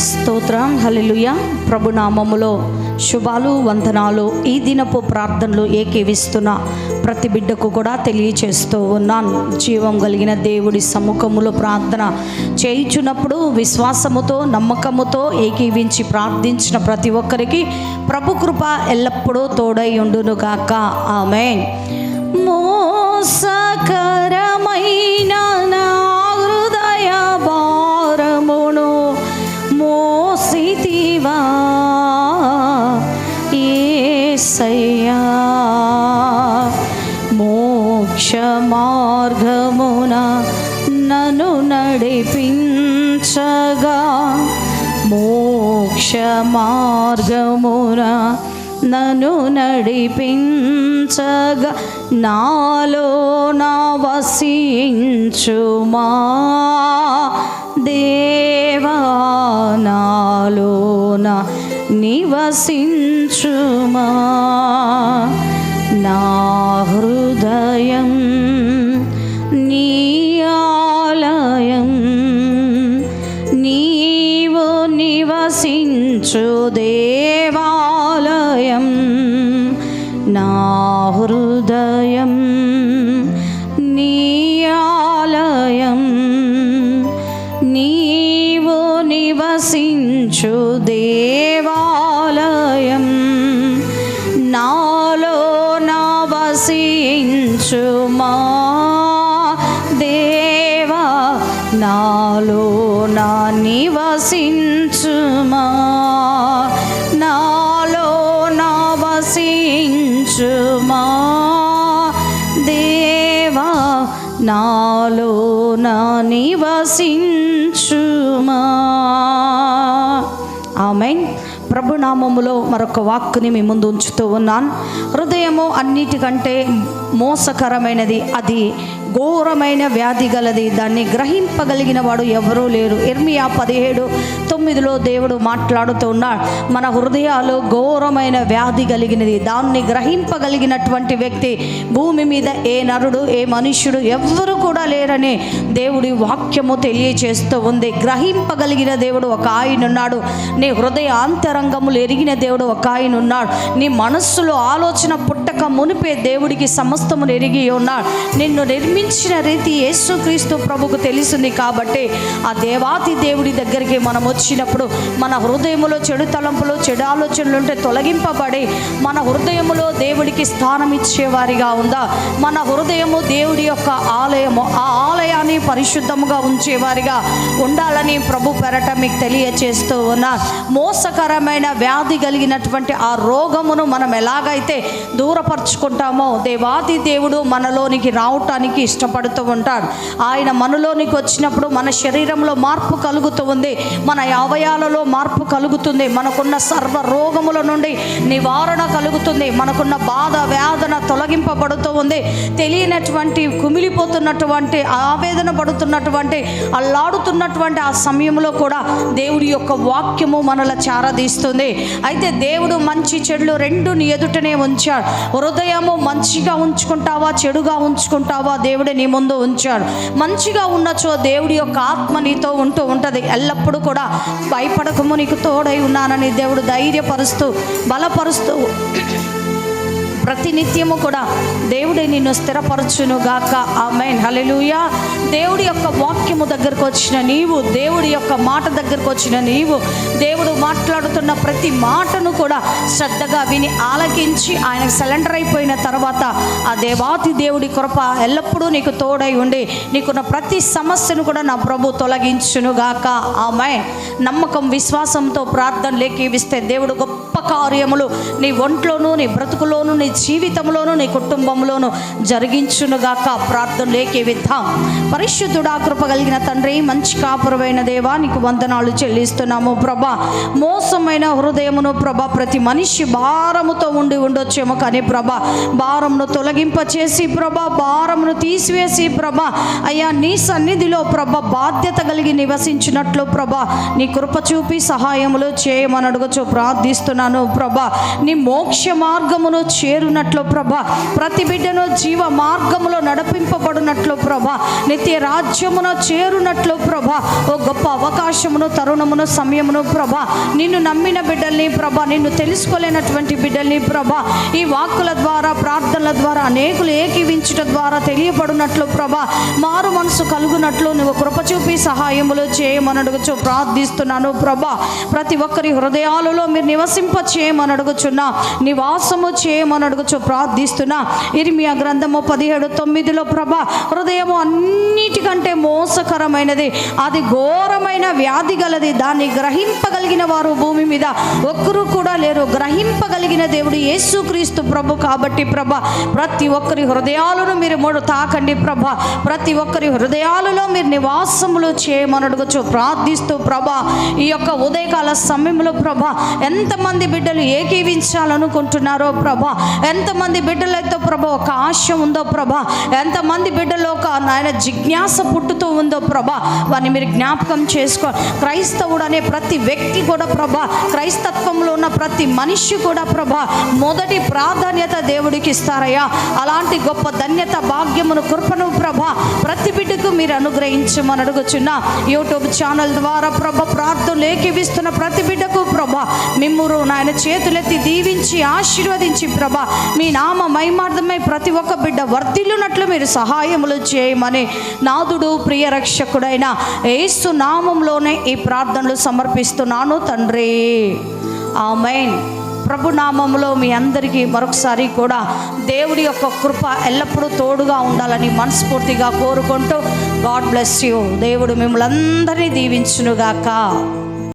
స్తోత్రం హలెలుయ ప్రభునామములో శుభాలు వందనాలు ఈ దినపు ప్రార్థనలు ఏకేవిస్తున్న ప్రతి బిడ్డకు కూడా తెలియచేస్తూ ఉన్నాను. జీవం కలిగిన దేవుడి సముఖములో ప్రార్థన చేయించున్నప్పుడు విశ్వాసముతో నమ్మకముతో ఏకీవించి ప్రార్థించిన ప్రతి ఒక్కరికి ప్రభు కృప ఎల్లప్పుడూ తోడై ఉండునుగాక. ఆమె మోసకరమై మోక్ష మార్గమున నను నడిపించగా. మోక్ష మార్గమున నను నడిపించగా. నాలో నా వసించుమా. దేవా నాలో నా నివసించుమా. నా హృదయం నీ ఆలయం నీవు నివసించు దేవాలయం. నా హృదయం నీ ఆలయం నీవు నివసించు దేవాలయం నాలో నా నివసించుమా? నాలో నా వసించుమా? దేవా నాలో నా నివసించుమా? ఆమెన్. ప్రభునామములో మరొక వాక్కుని మీ ముందు ఉంచుతూ ఉన్నాను. హృదయము అన్నిటికంటే మోసకరమైనది అది ఘోరమైన వ్యాధి గలది. దాన్ని గ్రహింపగలిగిన వాడు ఎవరూ లేరు. ఇర్మియా పదిహేడు తొమ్మిదిలో దేవుడు మాట్లాడుతూ ఉన్నాడు. మన హృదయాలు ఘోరమైన వ్యాధి కలిగినది. దాన్ని గ్రహింపగలిగినటువంటి వ్యక్తి భూమి మీద ఏ నరుడు ఏ మనుష్యుడు ఎవ్వరు కూడా లేరని దేవుడి వాక్యము తెలియచేస్తూ ఉంది. గ్రహింపగలిగిన దేవుడు ఒక ఆయన ఉన్నాడు నీ హృదయ అంతరంగములు ఎరిగిన దేవుడు ఒక ఆయన ఉన్నాడు. నీ మనస్సులో ఆలోచన పుట్టక మునిపే దేవుడికి సమస్తమును ఎరిగి ఉన్నాడు. నిన్ను నిర్మించిన రీతి యేసుక్రీస్తు ప్రభుకు తెలిసింది కాబట్టి ఆ దేవాతి దేవుడి దగ్గరికి మనం వచ్చినప్పుడు మన హృదయములో చెడు తలంపులు చెడు ఆలోచనలు ఉంటే తొలగింపబడి మన హృదయములో దేవుడికి స్థానం ఇచ్చేవారిగా ఉందా? మన హృదయము దేవుడి యొక్క ఆలయము ఆ ఆలయాన్ని పరిశుద్ధముగా ఉంచేవారిగా ఉండాలని ప్రభు పెరట మీకు తెలియచేస్తూ ఉన్నా మోసకరమైన వ్యాధి కలిగినటువంటి ఆ రోగమును మనం ఎలాగైతే దూరపరుచుకుంటామో దేవాది దేవుడు మనలోనికి రావటానికి ఇష్టపడుతూ ఉంటాడు. ఆయన మనలోనికి వచ్చినప్పుడు మన శరీరంలో మార్పు కలుగుతూ ఉంది. మన అవయాలలో మార్పు కలుగుతుంది. మనకున్న సర్వ రోగముల నుండి నివారణ కలుగుతుంది. మనకున్న బాధ వేదన తొలగింపబడుతూ ఉంది. తెలియనటువంటి కుమిలిపోతున్నటువంటి ఆవేదన పడుతున్నటువంటి అల్లాడుతున్నటువంటి ఆ సమయంలో కూడా దేవుడి యొక్క వాక్యము మనల చారదీస్తుంది. అయితే దేవుడు మంచి చెడులు రెండు నీ ఎదుటనే ఉంచాడు. హృదయము మంచిగా ఉంచుకుంటావా చెడుగా ఉంచుకుంటావా? దేవుడే నీ ముందు ఉంచాడు. మంచిగా ఉన్నచో దేవుడి యొక్క ఆత్మ నీతో ఉంటూ ఉంటుంది. ఎల్లప్పుడూ కూడా భయపడకము నీకు తోడై ఉన్నానని దేవుడు ధైర్యపరుస్తూ బలపరుస్తూ ప్రతినిత్యము కూడా దేవుడే నిన్ను స్థిరపరచును గాక ఆమెన్. హలెలుయా దేవుడి యొక్క వాక్యము దగ్గరకు వచ్చిన నీవు దేవుడి యొక్క మాట దగ్గరకు వచ్చిన నీవు దేవుడు ఉన్న ప్రతి మాటను కూడా శ్రద్ధగా విని ఆలకించి ఆయనకు సరెండర్ అయిపోయిన తర్వాత ఆ దేవాతి దేవుడి కృప ఎల్లప్పుడూ నీకు తోడై ఉండి నీకున్న ప్రతి సమస్యను కూడా నా ప్రభు తొలగించును గాక ఆమె నమ్మకం విశ్వాసంతో ప్రార్థన లేఖివిస్తే దేవుడు గొప్ప కార్యములు నీ ఒంట్లోనూ నీ బ్రతుకులోను నీ జీవితంలోను నీ కుటుంబంలోను జరిగించునుగాక. ప్రార్థన లేకే విద్దాం పరిశుద్ధుడా కృప కలిగిన తండ్రి మంచి కాపురమైన దేవా నీకు వందనాలు చెల్లిస్తున్నాము ప్రభా. మోసమైన హృదయమును ప్రభ ప్రతి మనిషి భారముతో ఉండి ఉండొచ్చేమో కానీ ప్రభ భారమును తొలగింప చేసి ప్రభ భారమును తీసివేసి ప్రభ అయ్యా నీ సన్నిధిలో ప్రభ బాధ్యత కలిగి నివసించినట్లు ప్రభా నీ కృప చూపి సహాయములు చేయమని అడుగుచు ప్రార్థిస్తున్నాను. ప్రభా. నీ మోక్ష మార్గమును చేరునట్లు ప్రభ ప్రభా. ప్రతి బిడ్డను జీవ మార్గములో నడిపింపబడినట్లు ప్రభా. నిత్య రాజ్యమున చేరునట్లు ప్రభా. ఓ గొప్ప అవకాశమును తరుణమును సమయమును ప్రభా. నిన్ను నమ్మిన బిడ్డల్ని ప్రభా. నిన్ను తెలుసుకోలేనటువంటి బిడ్డల్ని ప్రభా. ఈ వాక్కుల ద్వారా ప్రార్థనల ద్వారా అనేకులు ఏకీవించుట ద్వారా తెలియబడినట్లు ప్రభా. మారు మనసు కలుగునట్లు నువ్వు కృప చూపి సహాయములు చేయమని అడుగుచు ప్రార్థిస్తున్నాను ప్రభా. ప్రతి ఒక్కరి హృదయాలలో మీరు నివసింప చేయమని అడుగుచున్నా నివాసము చేయమని అడుగుచు ప్రార్థిస్తున్నా. ఇరిమియా గ్రంథము పదిహేడు తొమ్మిదిలో ప్రభ హృదయము అన్నిటికంటే మోసకరమైనది అది ఘోరమైన వ్యాధి గలది దాన్ని గ్రహింపగలిగిన వారు భూమి మీద ఒక్కరు కూడా లేరు. గ్రహింపగలిగిన దేవుడు యేసుక్రీస్తు ప్రభు కాబట్టి ప్రభ ప్రతి ఒక్కరి హృదయాలను మీరు మూడు తాకండి ప్రభ. ప్రతి ఒక్కరి హృదయాలలో మీరు నివాసములు చేయమని అడుగుచు ప్రార్థిస్తూ ప్రభ ఈ యొక్క ఉదయకాల సమయంలో ప్రభ ఎంతమంది బిడ్డలు ఏకీవించాలనుకుంటున్నారో ప్రభ? ఎంతమంది బిడ్డలతో ప్రభా ఒక ఆశ ఉందో ప్రభ? ఎంతమంది బిడ్డలో ఒక నాయన జిజ్ఞాస పుట్టుతూ ఉందో ప్రభా? వారిని మీరు జ్ఞాపకం చేసుకో. క్రైస్తవుడు అనే ప్రతి వ్యక్తి కూడా ప్రభ క్రైస్తత్వంలో ఉన్న ప్రతి మనిషి కూడా ప్రభ మొదటి ప్రాధాన్యత దేవుడికి ఇస్తారయ్యా. అలాంటి గొప్ప ధన్యత భాగ్యమును కృపను ప్రభ ప్రతి బిడ్డకు మీరు అనుగ్రహించమని అడుగుచున్న. యూట్యూబ్ ఛానల్ ద్వారా ప్రభ ప్రార్థనలు ఏకీవిస్తున్న ప్రతి బిడ్డకు ప్రభ నా ఆయన చేతులెత్తి దీవించి ఆశీర్వదించి ప్రభ మీ నామ మైమార్థమై ప్రతి ఒక్క బిడ్డ వర్ధిల్లునట్లు మీరు సహాయములు చేయమని నాదుడు ప్రియ రక్షకుడైన ఏసు నామంలోనే ఈ ప్రార్థనలు సమర్పిస్తున్నాను తండ్రి. ఆమెన్. ప్రభు నామములో మీ అందరికీ మరొకసారి కూడా దేవుడి యొక్క కృప ఎల్లప్పుడూ తోడుగా ఉండాలని మనస్ఫూర్తిగా కోరుకుంటూ గాడ్ బ్లెస్ యూ. దేవుడు మిమ్మల్ని అందరినీ దీవించునుగాక.